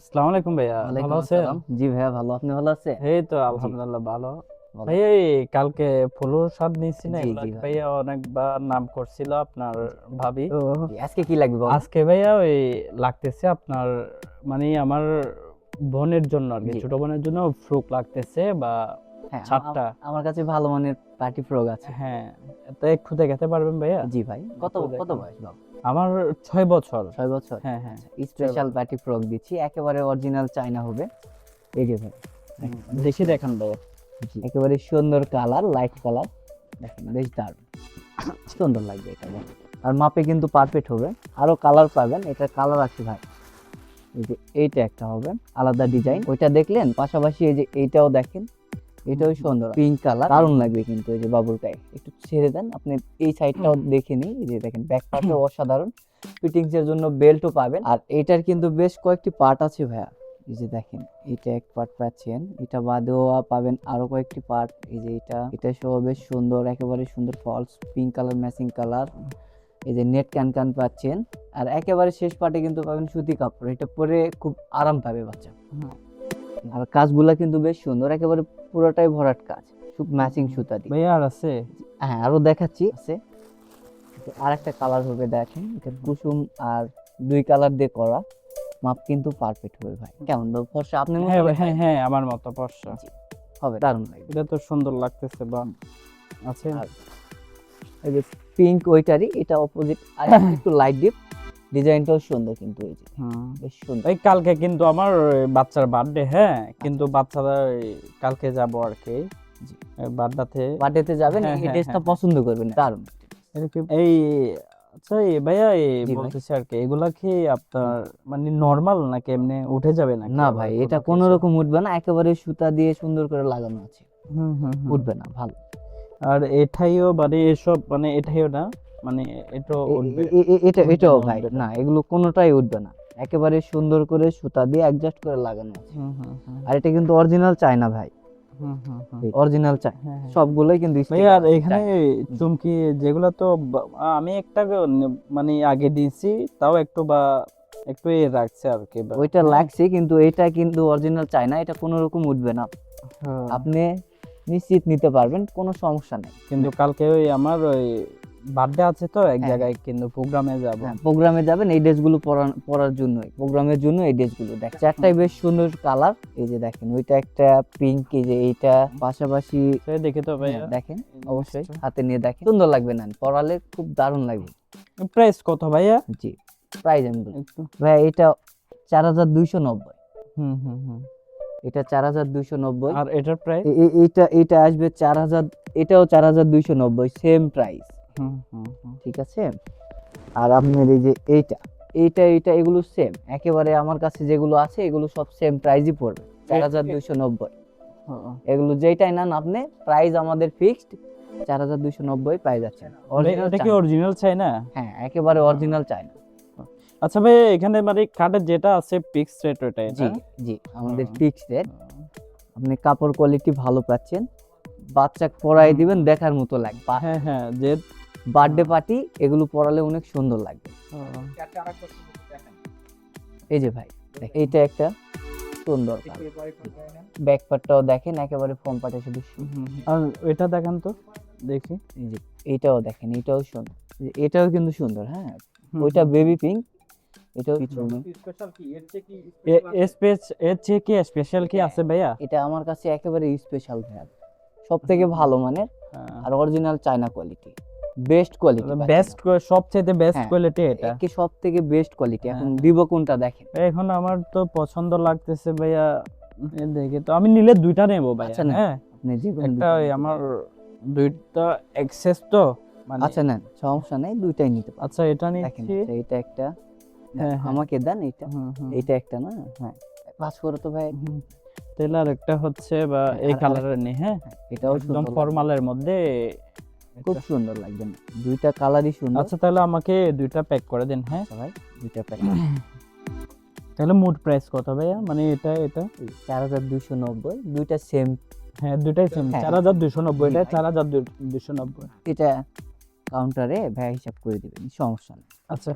আসসালামু আলাইকুম ভাইয়া ভালো আছেন? জি ভাইয়া ভালো। আপনি ভালো আছেন? এই তো আলহামদুলিল্লাহ ভালো। ভাইয়া কালকে ফুলুর স্বাদ নিয়েছি না। ভাইয়া অনেকবার নাম করছিল আপনার ভাবি। আজকে কি লাগবে আজকে ভাইয়া ওই লাগতেছে আপনার মানে আমার বোনের জন্য আর কি ছোট বোনের জন্য ফ্রুক লাগতেছে বা হ্যাঁ, আমার কাছে ভালো মানের পার্টি ফ্রক আছে। হ্যাঁ তো একটু দেখাতে পারবেন ভাইয়া? জি ভাই কত কত বয়স বাবু? আমার ছয় বছর। ছয় বছর? হ্যাঁ হ্যাঁ। স্পেশাল পার্টি ফ্রক দিচ্ছি। একেবারে অরিজিনাল চাইনা হবে। এই যে ভাই দেখি দেখান ভাইয়া একেবারে সুন্দর কালার লাইট কালার দেখেন বেশ দারুণ। সুন্দর লাগবে এটা আর মাপে কিন্তু পারফেক্ট হবে। আরও কালার পাবেন। এটা কালার আছে ভাই। এই যে এইটা একটা হবে। আলাদা ডিজাইন ওইটা দেখলেন? পাশাপাশি এই যে এইটাও দেখেন। এটাও সুন্দর। পিঙ্ক কালার দারুণ লাগবে কিন্তু এই যে বাবুর গায়ে একটু ছেড়ে দেন আপনি এই সাইডটাও দেখে নিই এই যে দেখেন ব্যাক পার্টও অসাধারণ। ফিটিংস এর জন্য বেল্টও পাবেন। আর এটার কিন্তু বেশ কয়েকটি পার্ট আছে ভাইয়া। এই যে দেখেন এটা এক পার্ট পাচ্ছেন এটা বাদেও পাবেন আরও কয়েকটি পার্ট এই যে এটা এটা সহ বেশ সুন্দর একেবারে সুন্দর falls pink colour matching colour এই যে নেট ক্যান ক্যান পাচ্ছেন। আর একেবারে শেষ পার্টে কিন্তু পাবেন সুতি কাপড়। এটা পরে খুব আরাম পাবে বাচ্চা। আর কাজগুলা কিন্তু বেশ সুন্দর একেবারে পুরোটাই ভরাট কাজ খুব ম্যাচিং সুতা দিয়ে। ভাইয়া আর আছে? হ্যাঁ আরও দেখাচ্ছি আছে। আর একটা কালার হবে দেখেন এটা কুসুম আর দুই কালার দিয়ে করা। মাপ কিন্তু পারফেক্ট হবে ভাই। কেমন? ফর্সা আপনি হ্যাঁ হ্যাঁ হ্যাঁ আমার মতো পর্ষা হবে দারুণ লাগবে। এটা তো সুন্দর লাগতেছে বা আছে? এই যে পিঙ্ক ওইটারই এটা অপোজিট আর একটু লাইট ডিপ ডিজাইনটাও সুন্দর কিন্তু এই যে। বেশ সুন্দর। এই কালকে কিন্তু আমার বাচ্চার বার্থডে হ্যাঁ? কিন্তু বাচ্চারা কালকে যাব আর কি। বার্থডেতে। বার্থডেতে যাবেন হ্যাঁ, এই হ্যাঁ, ড্রেসটা হ্যাঁ। পছন্দ করবেন দারুণ। এই আচ্ছা ভাইয়া। বলতেছি আর কি এগুলা কি আপনার মানে নর্মাল নাকি এমনি উঠে যাবে নাকি? না ভাই এটা? কোনো রকম উঠবে না একেবারে সুতা দিয়ে সুন্দর করে লাগানো আছে। হুম, হুম, হুম। উঠবে না ভালো। আর এটাইও মানে এসব মানে এটাইও না? মানে এটা এটাও ভাই না। না এগুলো কোনোটাই উঠবে না। একেবারে সুন্দর করে সুতা দিয়ে অ্যাডজাস্ট করে লাগানো আছে। হুম, হুম, হুম, আর এটা কিন্তু অরিজিনাল ভাই। হুম, হুম, হুম। অরিজিনাল চায় হ্যাঁ, হ্যাঁ। সবগুলোই কিন্তু আর এখানে চুমকি যেগুলো তো আমি একটা মানে আগে দিয়েছি তাও একটু বা একটু এ রাখছে আর কি ওইটা লাগছে কিন্তু এটা কিন্তু অরিজিনাল চাই না এটা কোনো রকম উঠবে না। হ্যাঁ। আপনি নিশ্চিত নিতে পারবেন কোনো সমস্যা নেই। কিন্তু কালকে ওই আমার ওই বার্থডে আছে তো এক হ্যাঁ। জায়গায় কিন্তু প্রোগ্রামে যাব। হ্যাঁ প্রোগ্রামে যাবেন এই ড্রেসগুলো পরার জন্যই। প্রোগ্রামের জন্য এই ড্রেসগুলো। দেখ চারটাই বেশ সুন্দর কালার। এই যে দেখেন ওইটা একটা পিঙ্ক এই যে এইটা পাশাপাশি দেখে তো ভাইয়া। হ্যাঁ, দেখেন অবশ্যই হাতে নিয়ে দেখেন। সুন্দর লাগবে না পরালে খুব দারুণ লাগবে। প্রাইস কত ভাইয়া? জি প্রাইস আমি বলি ভাই এটা চার হাজার দুইশো নব্বই। হুম হুম হুম। এটা চার হাজার দুইশো নব্বই। আর এটার প্রাইস? এটা এটা আসবে চার হাজার এটাও চার হাজার দুইশো নব্বই সেম প্রাইস। ঠিক আছে? আর আপনার এই যে এইটা এইটা এইটা এগুলো সেম একেবারে আমার কাছে যেগুলো আছে এগুলো সব সেম প্রাইসই পড়বে। চার হাজার দুইশো নব্বই। এগুলো যেটাই নেন আপনি প্রাইস আমাদের ফিক্সড চার হাজার দুইশো নব্বই পাই যাচ্ছেন ভাই, এটা কি অরিজিনাল চাই না হ্যাঁ একেবারে অরিজিনাল চাই না আচ্ছা ভাই এখানে মানে কার্ডের যেটা আছে ফিক্স রেট ওটা জি জি আমাদের হুম। ফিক্সড রেট আপনি কাপড় কোয়ালিটি ভালো পাচ্ছেন। বাচ্চা পরাই দিবেন দেখার মতো লাগবে। হ্যাঁ হ্যাঁ যে বার্থডে পার্টি এগুলো পরালে অনেক সুন্দর লাগবে এই যে ভাই এইটা একটা সুন্দর ব্যাক পার্টটাও দেখেন একেবারে ফর্ম পার্টে শুধু। আর এটা দেখান তো দেখি। এই যে এইটাও দেখেন এটাও সুন্দর। যে এটাও কিন্তু সুন্দর হ্যাঁ? ওইটা বেবি পিঙ্ক এটাও স্পেস এর চেয়ে কি স্পেশাল কি আছে ভাইয়া? এটা আমার কাছে একেবারে স্পেশাল ভাই সব থেকে ভালো মানের আর original China quality best quality best সবচেয়ে বেস্ট হ্যাঁ, কোয়ালিটি এটা। কি সব থেকে বেস্ট কোয়ালিটি এখন হ্যাঁ। দিব কোনটা দেখেন। এখন আমার তো পছন্দ লাগতেছে ভাইয়া দেখে তো। আমি নিলে দুইটা নেব ভাইয়া আচ্ছা, হ্যাঁ। আপনি যে একটা আমার দুইটা এক্সেস তো মানে আচ্ছা নেন সমস্যা নেই দুইটাই নিতে আচ্ছা এটা নিচ্ছি। আচ্ছা, এটা একটা। হ্যাঁ, হ্যাঁ। আমাকে দেন এটা। এইটা একটা না? হ্যাঁ। পাস করো তো ভাই। আর একটা হচ্ছে বা হ্যাঁ, এই কালারের নেই হ্যাঁ? এটাও একদম ফর্মালের মধ্যে খুব সুন্দর লাগবে না। দুইটা কালারই সুন্দর। আচ্ছা তাহলে আমাকে দুইটা প্যাক করে দেন হ্যাঁ? আচ্ছা ভাই দুইটা প্যাক তাহলে মোট প্রাইস কত ভাইয়া? মানে এটা এটা? চার হাজার দুইশো নব্বই দুইটা সেম হ্যাঁ দুইটাই সেম হ্যাঁ। চার হাজার দুইশো নব্বই এটা ভাই। চার হাজার দুইশো নব্বই। এটা কাউন্টারে ভাই হিসাব করে দিবেন সমস্যা নেই। আচ্ছা।